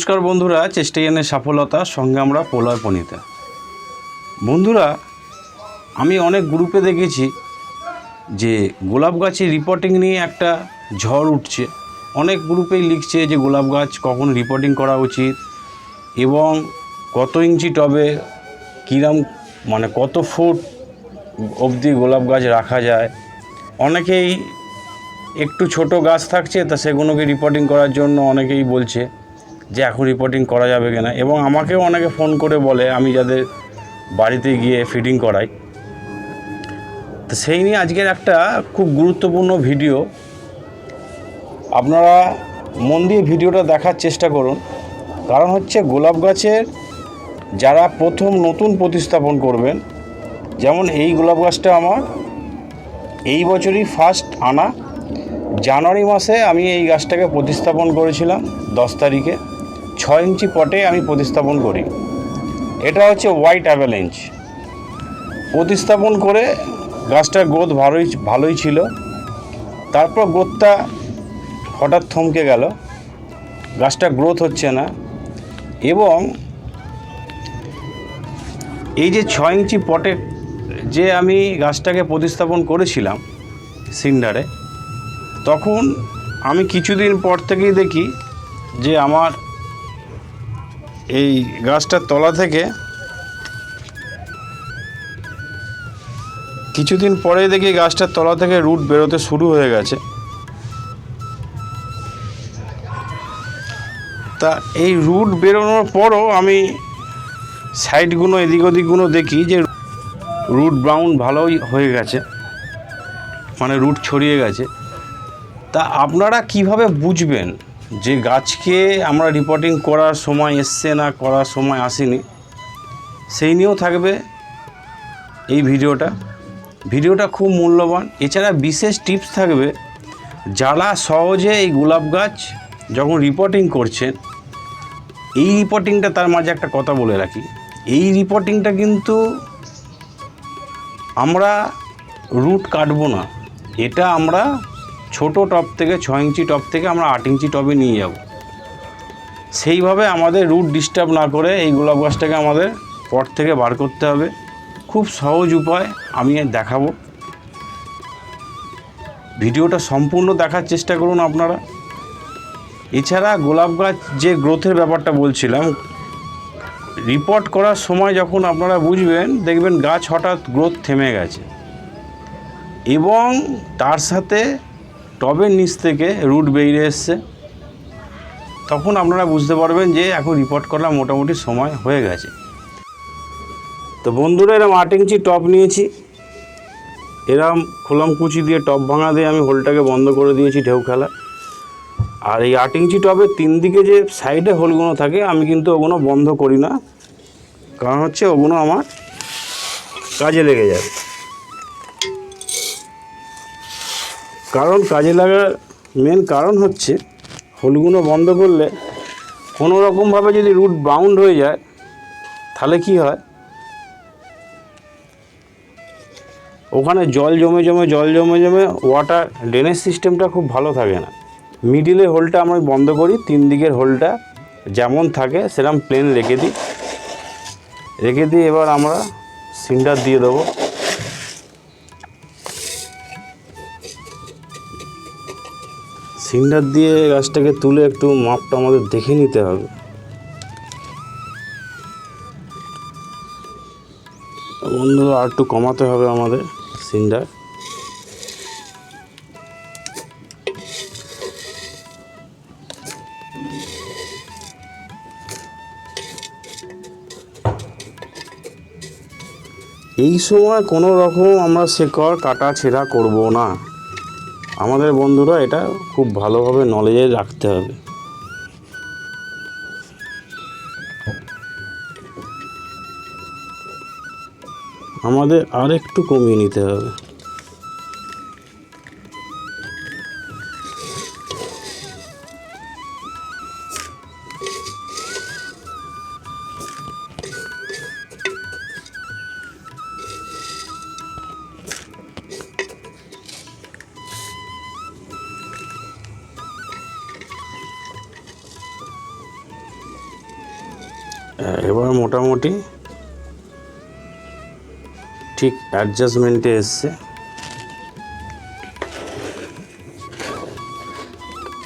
নমস্কার বন্ধুরা চেষ্টা চেষ্টায়নের সফলতা সঙ্গে আমরা প্রলয় পণিতা বন্ধুরা, আমি অনেক গ্রুপে দেখেছি যে গোলাপ গাছের রিপোর্টিং নিয়ে একটা ঝড় উঠছে। অনেক গ্রুপেই লিখছে যে গোলাপ গাছ কখন রিপোর্টিং করা উচিত এবং কত ইঞ্চি টবে কীরম মানে কত ফুট অবধি গোলাপ গাছ রাখা যায়। অনেকেই একটু ছোট গাছ থাকছে, তা সেগুলোকে রিপোর্টিং করার জন্য অনেকেই বলছে যে এখন রিপোর্টিং করা যাবে কিনা। এবং আমাকেও অনেকে ফোন করে বলে, আমি যাদের বাড়িতে গিয়ে ফিডিং করাই। তো সেই নিয়ে আজকের একটা খুব গুরুত্বপূর্ণ ভিডিও আপনারা মন দিয়ে ভিডিওটা দেখার চেষ্টা করুন। কারণ হচ্ছে গোলাপ গাছের যারা প্রথম নতুন প্রতিস্থাপন করবেন, যেমন এই গোলাপ গাছটা আমার, এই বছরই ফার্স্ট আনা। জানুয়ারি মাসে আমি এই গাছটাকে প্রতিস্থাপন করেছিলাম, দশ তারিখে। ছয় ইঞ্চি পটে আমি প্রতিস্থাপন করি। এটা হচ্ছে হোয়াইট অ্যাভেলেঞ্চ প্রতিস্থাপন করে গাছটার গ্রোথ ভালোই ভালোই ছিল। তারপর গ্রোথটা হঠাৎ থমকে গেল। গাছটা গ্রোথ হচ্ছে না। এবং এই যে ছয় ইঞ্চি পটে যে আমি গাছটাকে প্রতিস্থাপন করেছিলাম সিন্ডারে, তখন আমি কিছুদিন পর থেকেই দেখি যে আমার এই গাছটার তলা থেকে কিছুদিন পরেই দেখি গাছটার তলা থেকে রুট বেরোতে শুরু হয়ে গেছে। তা এই রুট বেরোনোর পরও আমি সাইডগুলো, এদিক ওদিকগুলো দেখি যে রুট ব্রাউন ভালোই হয়ে গেছে। মানে রুট ছড়িয়ে গেছে। তা আপনারা কীভাবে বুঝবেন? যে গাছকে আমরা রিপোর্টিং করার সময় এসছে না, করার সময় আসেনি, সেই নিয়েও থাকবে এই ভিডিওটা। ভিডিওটা খুব মূল্যবান। এছাড়া বিশেষ টিপস থাকবে, যারা সহজে এই গোলাপ গাছ যখন রিপোর্টিং করছেন, এই রিপোর্টিংটা তার মাঝে একটা কথা বলে রাখি। এই রিপোর্টিংটা কিন্তু আমরা রুট কাটবো না। এটা আমরা ছোট টপ থেকে ছ ইঞ্চি টপ থেকে আমরা আট ইঞ্চি টবে নিয়ে যাব। সেইভাবে আমাদের রুট ডিস্টার্ব না করে এই গোলাপ গাছটাকে আমাদের পট থেকে বার করতে হবে। খুব সহজ উপায়, আমি দেখাবো। ভিডিওটা সম্পূর্ণ দেখার চেষ্টা করুন আপনারা। এছাড়া গোলাপ গাছ যে গ্রোথের ব্যাপারটা বলছিলাম রিপোর্ট করার সময় যখন আপনারা বুঝবেন, দেখবেন গাছ হঠাৎ গ্রোথ থেমে গেছে। এবং তার সাথে টবের নিচ থেকে রুট বেরিয়ে এসছে। তখন আপনারা বুঝতে পারবেন যে এখন রিপোর্ট করার মোটামুটি সময় হয়ে গেছে। তো বন্ধুরা, এরম আট ইঞ্চি টপ নিয়েছি। এরম খোলাম কুচি দিয়ে টপ ভাঙা দিয়ে আমি হোলটাকে বন্ধ করে দিয়েছি ঢেউ খেলা। আর এই আট ইঞ্চি টবের তিন দিকে যে সাইডে হোলগুলো থাকে, আমি কিন্তু ওগুলো বন্ধ করি না। কারণ হচ্ছে ওগুলো আমার কাজে লেগে যাবে কারণ কাজে লাগার মেন কারণ হচ্ছে, হোলগুলো বন্ধ করলে কোনো রকমভাবে যদি রুট বাউন্ড হয়ে যায়, তাহলে কি হয়? ওখানে জল জমে জমে, জল জমে জমে ওয়াটার ড্রেনেজ সিস্টেমটা খুব ভালো থাকে না। মিডিলে হোলটা আমরা বন্ধ করি, তিন দিকের হোলটা যেমন থাকে সেরকম প্লেন রেখে দিই। রেখে দিয়ে এবার আমরা সিন্ডার দিয়ে দেবো। সিন্ডার দিয়ে গাছটাকে তুলে একটু মাপটা আমাদের দেখে নিতে হবে। বন্ধু আর একটু কমাতে হবে আমাদের সিন্ডার। এই সময় কোনো রকম আমরা শেকড় কাটা ছেঁড়া করব না। আমাদের বন্ধুরা এটা খুব ভালোভাবে নলেজে রাখতে হবে। আমাদের আর একটু কমিয়ে নিতে হবে। এবার মোটামুটি ঠিক অ্যাডজাস্টমেন্টে এসছে।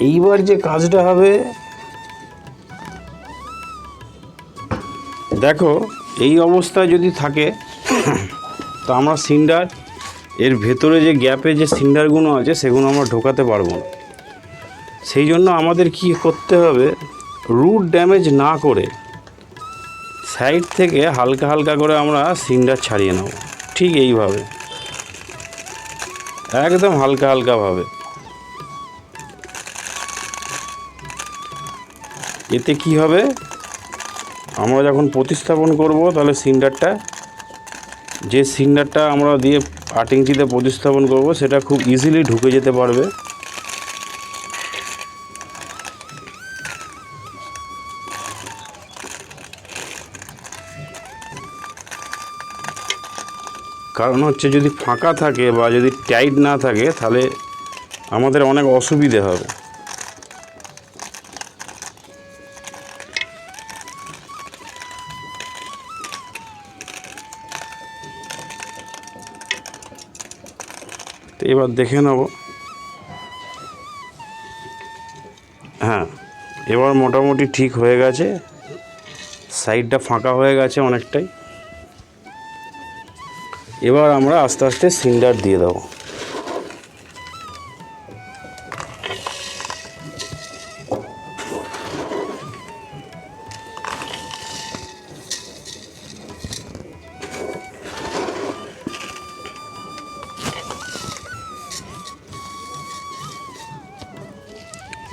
এইবার যে কাজটা হবে, দেখো, এই অবস্থায় যদি থাকে, তো আমরা সিন্ডার, এর ভেতরে যে গ্যাপে যে সিন্ডারগুলো আছে, সেগুলো আমরা ঢোকাতে পারব না। সেই জন্য আমাদের কি করতে হবে রুট ড্যামেজ না করে সাইড থেকে হালকা হালকা করে আমরা সিন্ডার ছাড়িয়ে নেব। ঠিক এইভাবে। একদম হালকা হালকাভাবে এতে কি হবে? আমরা যখন প্রতিস্থাপন করব, তাহলে সিন্ডারটা যে সিন্ডারটা আমরা দিয়ে আট ইঞ্চিতে প্রতিস্থাপন করব, সেটা খুব ইজিলি ঢুকে যেতে পারবে। কারণ হচ্ছে যদি ফাঁকা থাকে বা যদি টাইট না থাকে, তাহলে আমাদের অনেক অসুবিধে হবে। তো এবার দেখে নেব। হ্যাঁ এবার মোটামুটি ঠিক হয়ে গেছে। সাইডটা ফাঁকা হয়ে গেছে অনেকটাই। এবার আমরা আস্তে আস্তে সিন্ডার দিয়ে দেবো।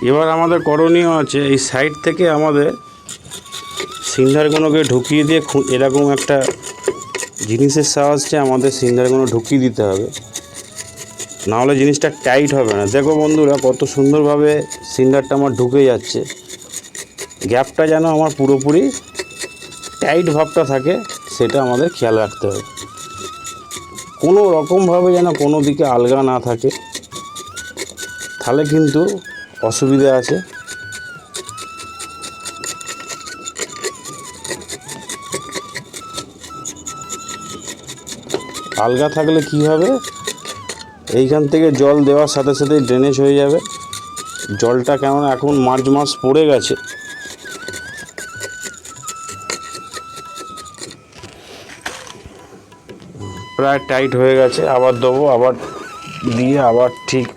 এবার আমাদের করণীয় আছে, এই সাইড থেকে আমাদের সিন্ডারগুলোকে ঢুকিয়ে দিয়ে এরকম একটা জিনিসের সাহায্যে আমাদের সিন্ডারগুলো ঢুকিয়ে দিতে হবে। নাহলে জিনিসটা টাইট হবে না। দেখো বন্ধুরা, কত সুন্দরভাবে সিন্ডারটা আমার ঢুকে যাচ্ছে। গ্যাপটা যেন আমার পুরোপুরি টাইট ভাবটা থাকে, সেটা আমাদের খেয়াল রাখতে হবে। কোনো রকমভাবে যেন কোনো দিকে আলগা না থাকে, তাহলে কিন্তু অসুবিধা আছে। আলগা থাকলে কি হবে? এইখান থেকে জল দেওয়ার সাথে সাথে ড্রেনেজ হয়ে যাবে। জলটা কেমন এখন মার্চ মাস পড়ে গেছে। প্রায় টাইট হয়ে গেছে। আবার দেবো, আবার দিয়ে আবার ঠিক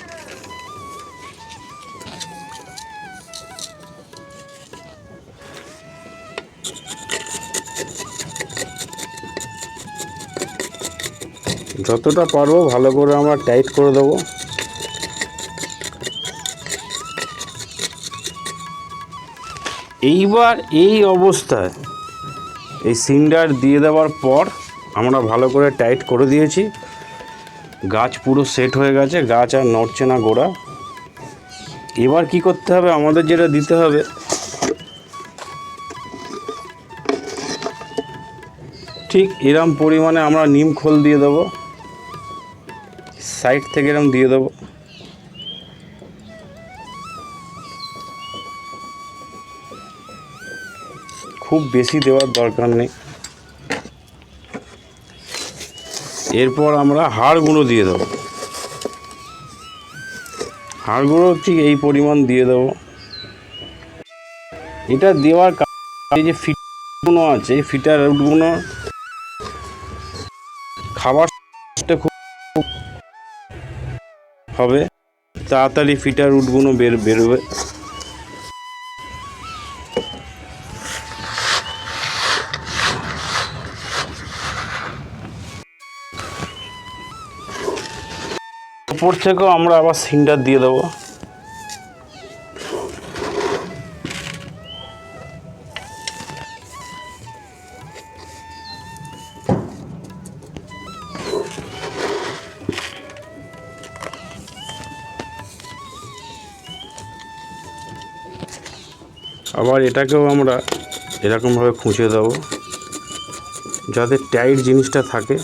যতটা পারব ভালো করে আমরা টাইট করে দেবো। এইবার এই অবস্থায় এই সিন্ডার দিয়ে দেওয়ার পর আমরা ভালো করে টাইট করে দিয়েছি। গাছ পুরো সেট হয়ে গেছে, গাছ আর নড়ছে না গোড়া। এবার কি করতে হবে? আমাদের যেটা দিতে হবে, ঠিক এরম পরিমাণে আমরা নিম খোল দিয়ে দেবো। সাইড থেকে এরকম দিয়ে দেবো। খুব বেশি দেওয়ার দরকার নেই। এরপর আমরা হাড় গুঁড়ো দিয়ে দেবো। হাড় গুঁড়ো ঠিক এই পরিমাণ দিয়ে দেবো। এটা দেওয়ার কারণ যে ফিটগুলো আছে ফিটার রুটগুলো খাবার হবে। তাড়াতাড়ি ফিটার উঠগুলো বের বেরোবে। উপর থেকেও আমরা আবার সিন্ডার দিয়ে দেবো। আবার এটাকেও আমরা এরকমভাবে খুঁজে দেবো। যাতে টাইট জিনিসটা থাকে।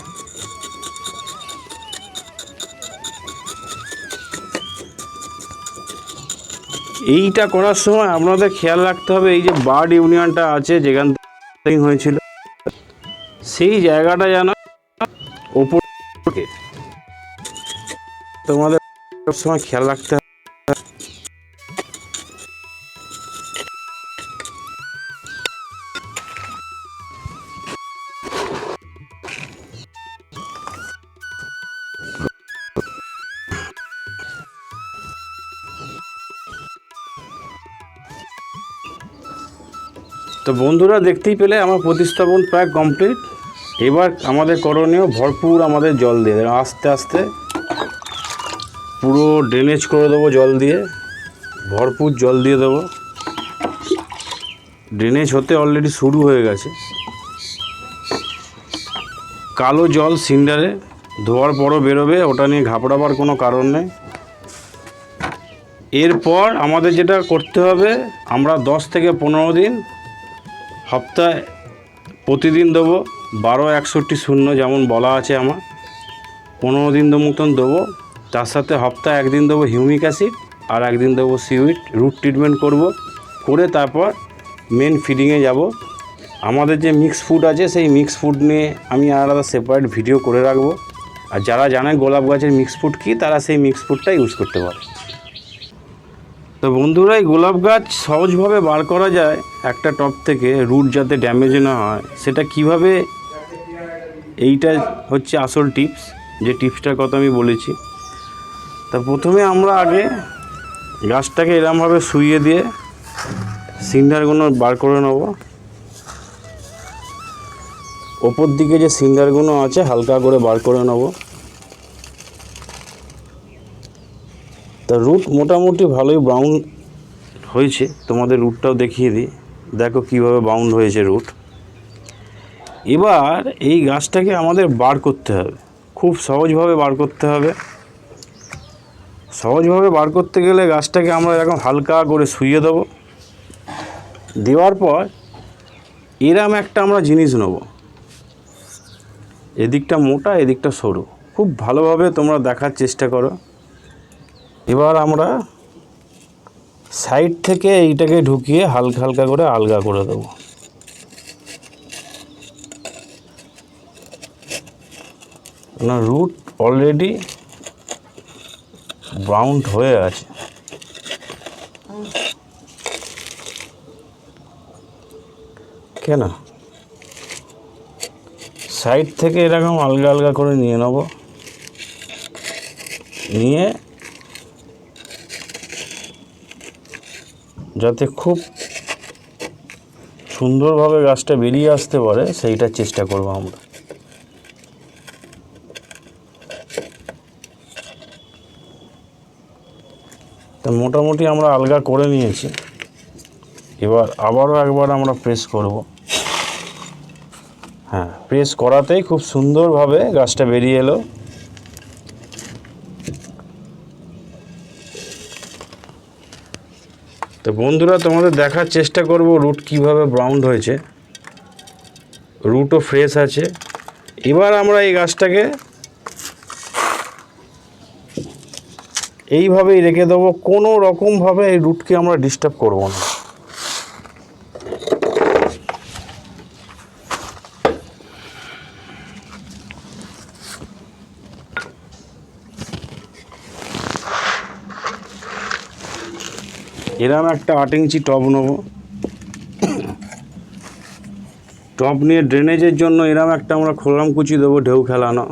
এইটা করার সময় আপনাদের খেয়াল রাখতে হবে, এই যে বার্ড ইউনিয়নটা আছে, যেখান থেকে হয়েছিল, সেই জায়গাটা যেন ওপর তোমাদের সময় খেয়াল রাখতে তো বন্ধুরা দেখতেই পেলে আমার প্রতিস্থাপন প্রায় কমপ্লিট এবার আমাদের করণীয় ভরপুর আমাদের জল দিয়ে আস্তে আস্তে পুরো ড্রেনেজ করে দেবো জল দিয়ে। ভরপুর জল দিয়ে দেবো। ড্রেনেজ হতে অলরেডি শুরু হয়ে গেছে। কালো জল সিন্ডারে ধোয়ার পরও বেরোবে, ওটা নিয়ে ঘাবড়াবার কোনো কারণ নেই। এরপর আমাদের যেটা করতে হবে, আমরা দশ থেকে পনেরো দিন সপ্তাহে প্রতিদিন দেবো বারো একষট্টি শূন্য যেমন বলা আছে আমার। পনেরো দিন মতন দেবো। তার সাথে সপ্তাহে একদিন দেবো হিউমিক অ্যাসিড আর একদিন দেবো সিউইট রুট ট্রিটমেন্ট করব। করে তারপর মেন ফিডিংয়ে যাব। আমাদের যে মিক্স ফুড আছে, সেই মিক্স ফুড নিয়ে আমি আলাদা সেপারেট ভিডিও করে রাখব। আর যারা জানে গোলাপ গাছের মিক্স ফুড কী, তারা সেই মিক্স ফুডটা ইউজ করতে পারে। তো বন্ধুরা, এই গোলাপ গাছ সহজভাবে বার করা যায় একটা টপ থেকে রুট যাতে ড্যামেজ না হয়। সেটা কীভাবে, এইটা হচ্ছে আসল টিপস, যে টিপসটার কথা আমি বলেছি। তা প্রথমে আমরা আগে গাছটাকে এরমভাবে শুইয়ে দিয়ে সিন্ডারগুলো বার করে নেব। ওপর দিকে যে সিন্ডারগুলো আছে, হালকা করে বার করে নেব। তা রুট মোটামুটি ভালোই বাউন্ড হয়েছে। তোমাদের রুটটাও দেখিয়ে দিই। দেখো কীভাবে বাউন্ড হয়েছে রুট এবার এই গাছটাকে আমাদের বার করতে হবে। খুব সহজভাবে বার করতে হবে। সহজভাবে বার করতে গেলে গাছটাকে আমরা এরকম হালকা করে শুইয়ে দেবো। দেওয়ার পর এরম একটা আমরা জিনিস নেব। এদিকটা মোটা, এদিকটা সরু। খুব ভালোভাবে তোমরা দেখার চেষ্টা করো। এবার আমরা সাইড থেকে এইটাকে ঢুকিয়ে হালকা হালকা করে আলগা করে দেবো। রুট অলরেডি ব্রাউন্ড হয়ে আছে। কেন? সাইড থেকে এরকম আলগা আলগা করে নিয়ে নেব। নিয়ে যাতে খুব সুন্দরভাবে গাছটা বেরিয়ে আসতে পারে সেইটার চেষ্টা করব আমরা। তা মোটামুটি আমরা আলগা করে নিয়েছি। এবার আবারও একবার আমরা প্রেস করব। হ্যাঁ প্রেস করাতেই খুব সুন্দরভাবে গাছটা বেরিয়ে এলো। তো বন্ধুরা, তোমাদের দেখার চেষ্টা করব রুট কীভাবে ব্রাউন্ড হয়েছে। রুটও ফ্রেশ আছে। এবার আমরা এই গাছটাকে এইভাবেই রেখে দেবো। কোনো রকমভাবে এই রুটকে আমরা ডিস্টার্ব করব না। এরম একটা আট ইঞ্চি টপ নেব। টব নিয়ে ড্রেনেজের জন্য এরম একটা আমরা খোলাম কুচি দেবো ঢেউ খেলানো।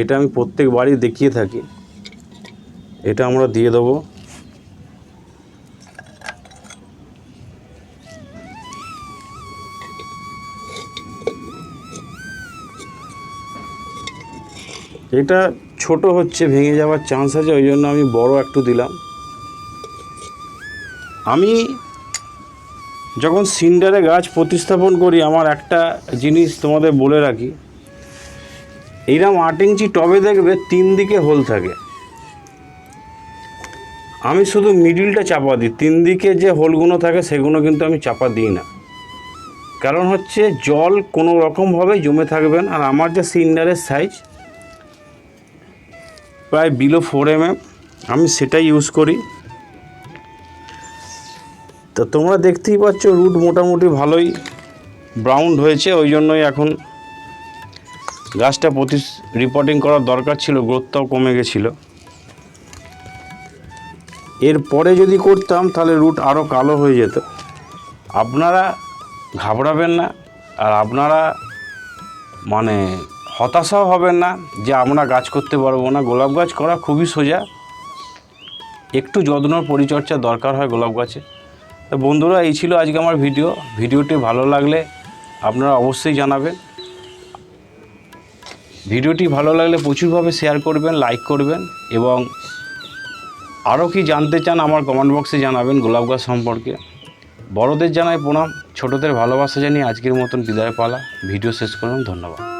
এটা আমি প্রত্যেক বাড়ি দেখিয়ে থাকি। এটা আমরা দিয়ে দেবো। এটা ছোট হচ্ছে, ভেঙে যাওয়ার চান্স আছে, ওই জন্য আমি বড় একটু দিলাম। আমি যখন সিন্ডারে গাছ প্রতিস্থাপন করি, আমার একটা জিনিস তোমাদের বলে রাখি। এইরকম আট ইঞ্চি টবে দেখবে তিন দিকে হোল থাকে। আমি শুধু মিডিলটা চাপা দিই। তিন দিকে যে হোলগুলো থাকে, সেগুলো কিন্তু আমি চাপা দিই না। কারণ হচ্ছে জল কোনো রকমভাবে জমে থাকবে না। আর আমার যে সিন্ডারের সাইজ প্রায় বিলো ফোর এম আমি সেটাই ইউজ করি। তো তোমরা দেখতেই পাচ্ছ রুট মোটামুটি ভালোই ব্রাউন হয়েছে, ওই জন্যই এখন গাছটা প্রতি রিপোর্টিং করার দরকার ছিল গ্রোথটাও কমে গেছিল। এরপরে যদি করতাম, তাহলে রুট আরও কালো হয়ে যেত। আপনারা ঘাবড়াবেন না, আর আপনারা মানে হতাশাও হবেন না যে আমরা গাছ করতে পারব না। গোলাপ গাছ করা খুবই সোজা। একটু যত্ন, পরিচর্যা দরকার হয় গোলাপ গাছে। বন্ধুরা, এই ছিল আজকে আমার ভিডিও। ভিডিওটি ভালো লাগলে আপনারা অবশ্যই জানাবেন। ভিডিওটি ভালো লাগলে প্রচুরভাবে শেয়ার করবেন, লাইক করবেন এবং আরও কি জানতে চান আমার কমেন্ট বক্সে জানাবেন গোলাপ গাছ সম্পর্কে। বড়দের জানাই প্রণাম, ছোটদের ভালোবাসা জানিয়ে আজকের মতন বিদায় পালা। ভিডিও শেষ করলাম, ধন্যবাদ।